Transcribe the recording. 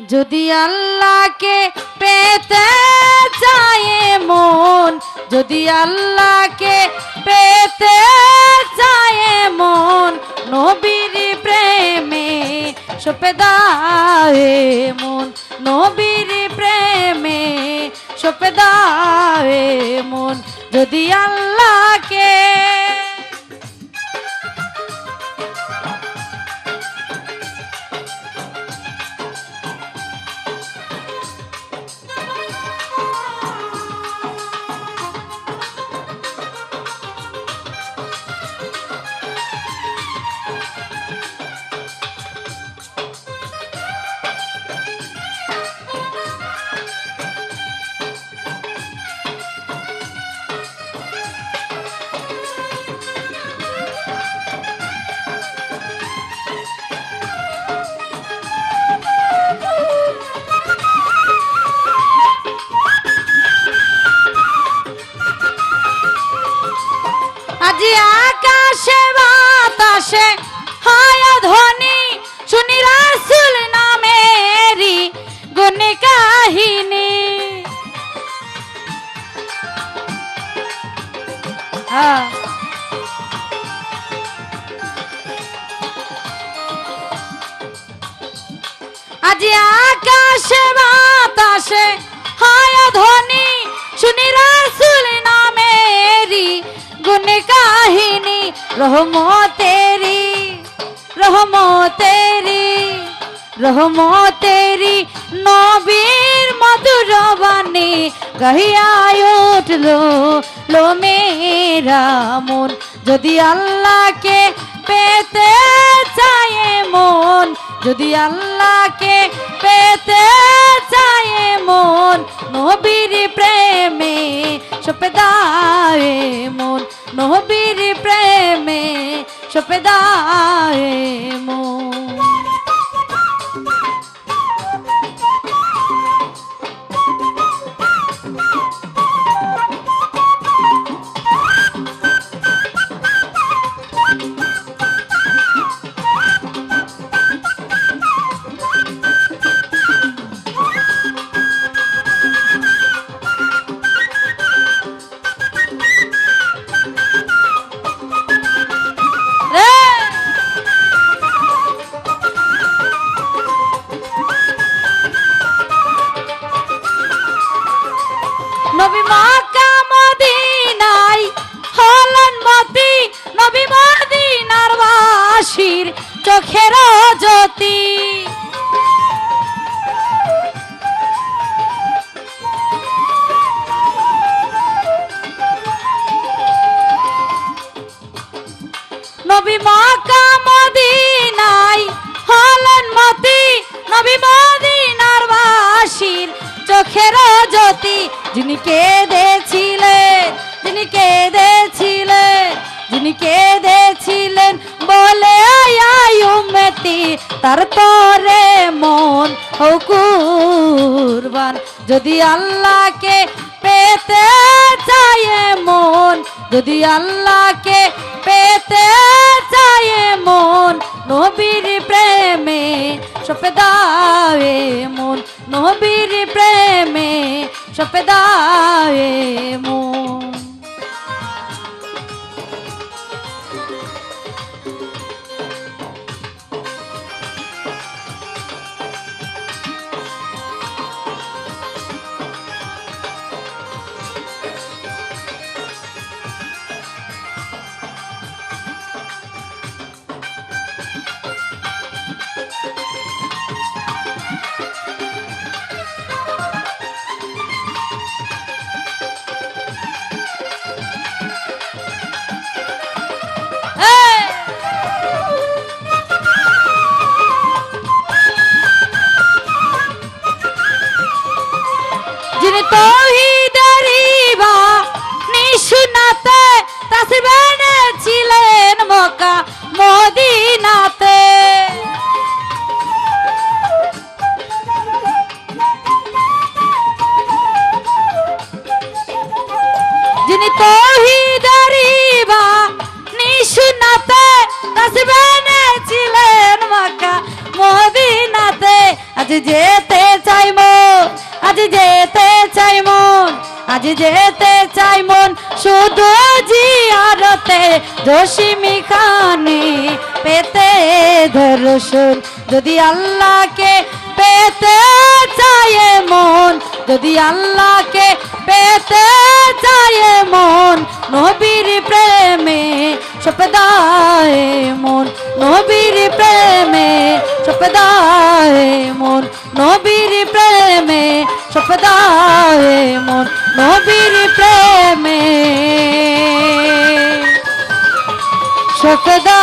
যদি আল্লাহকে পেতে চায় মন, যদি আল্লাহকে পেতে চায় মন, নবীর প্রেমে সপেদায়ে মন, নবীর প্রেমে সপেদায়ে মন, যদি আল্লাহকে বাতাসে হয় ধ্বনি শুনি রাসুল নামেরি গুণ কাহিনী। হ্যাঁ। আজি আকাশে বাতাসে, হয় ধ্বনি শুনি রাসুল নামেরি গুণ কাহিনী রহমতেরি রহমতেরি রহমতেরি নবীর মধুর বাণী গাহিয়ায় উঠল লো মেরা মন যদি আল্লাহকে পেতে চায় মন যদি আল্লাহকে পেতে চায় মন নবীর প্রেমে সপেদায়ে মন নহবীর প্রেমে সপেদায়ে মন। চোখের জ্যোতি যিনি কেঁদেছিলেন যিনি কেঁদেছিলেন যিনি কেঁদেছিলেন, বলে আয়ুমেতি তার তরে মন হকুরবান যদি আল্লাহকে পেতে চায় মন যদি আল্লাহকে পেতে চায় মন নবীর প্রেমে সপেদায়ে মন নবীর প্রেমে gritou! আজ যেতে চাই মন শুধু জিয়ারতে। জসিমি খানে পেতে দর্শন যদি আল্লাহকে পেতে চাই মন, যদি আল্লাহকে পেতে চায় মন, নবীর প্রেমে সপদায় মন। নবীর প্রেমে সপদায় মন। নবীর প্রেমে সপদায় মন। নবীর প্রেমে সকদা